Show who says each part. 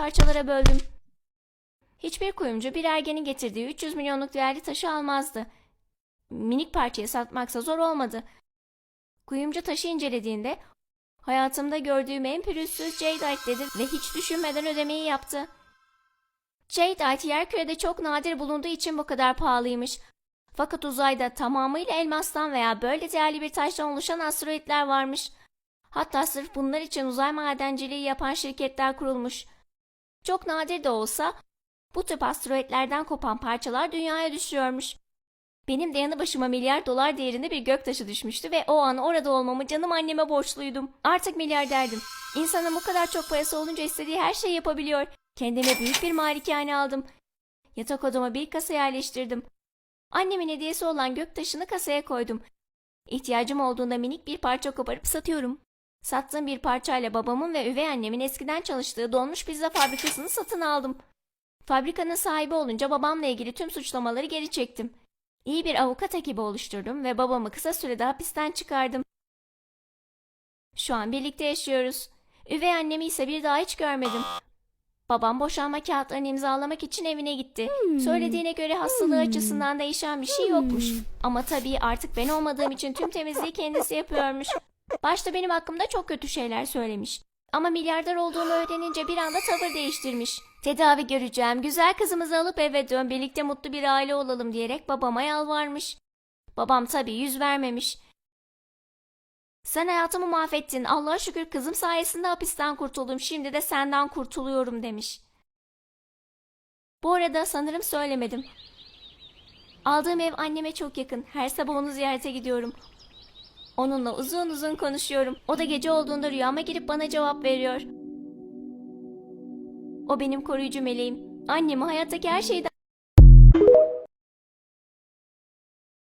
Speaker 1: parçalara böldüm. Hiçbir kuyumcu bir ergenin getirdiği 300 milyonluk değerli taşı almazdı. Minik parçayı satmaksa zor olmadı. Kuyumcu taşı incelediğinde hayatımda gördüğüm en pürüzsüz jadeite dedi ve hiç düşünmeden ödemeyi yaptı. Jadeite yerkürede çok nadir bulunduğu için bu kadar pahalıymış. Fakat uzayda tamamıyla elmastan veya böyle değerli bir taştan oluşan asteroitler varmış. Hatta sırf bunlar için uzay madenciliği yapan şirketler kurulmuş. Çok nadir de olsa bu tip asteroitlerden kopan parçalar dünyaya düşüyormuş. Benim de yanı başıma milyar dolar değerinde bir göktaşı düşmüştü ve o an orada olmamı canım anneme borçluydum. Artık milyarderdim. İnsanın bu kadar çok parası olunca istediği her şeyi yapabiliyor. Kendime büyük bir malikane aldım. Yatak odama bir kasa yerleştirdim. Annemin hediyesi olan göktaşını kasaya koydum. İhtiyacım olduğunda minik bir parça koparıp satıyorum. Sattığım bir parçayla babamın ve üvey annemin eskiden çalıştığı donmuş pizza fabrikasını satın aldım. Fabrikanın sahibi olunca babamla ilgili tüm suçlamaları geri çektim. İyi bir avukat ekibi oluşturdum ve babamı kısa sürede hapisten çıkardım. Şu an birlikte yaşıyoruz. Üvey annemi ise bir daha hiç görmedim. Babam boşanma kağıtlarını imzalamak için evine gitti. Söylediğine göre hastalığı açısından değişen bir şey yokmuş. Ama tabii artık ben olmadığım için tüm temizliği kendisi yapıyormuş. Başta benim hakkımda çok kötü şeyler söylemiş. Ama milyarder olduğumu öğrenince bir anda tavır değiştirmiş. Tedavi göreceğim, güzel kızımızı alıp eve dön, birlikte mutlu bir aile olalım diyerek babama yalvarmış. Babam tabii yüz vermemiş. Sen hayatımı mahvettin. Allah'a şükür kızım sayesinde hapisten kurtuldum. Şimdi de senden kurtuluyorum demiş. Bu arada sanırım söylemedim. Aldığım ev anneme çok yakın. Her sabah onu ziyarete gidiyorum. Onunla uzun uzun konuşuyorum. O da gece olduğunda rüyama girip bana cevap veriyor. O benim koruyucu meleğim. Annemi hayattaki her şeyden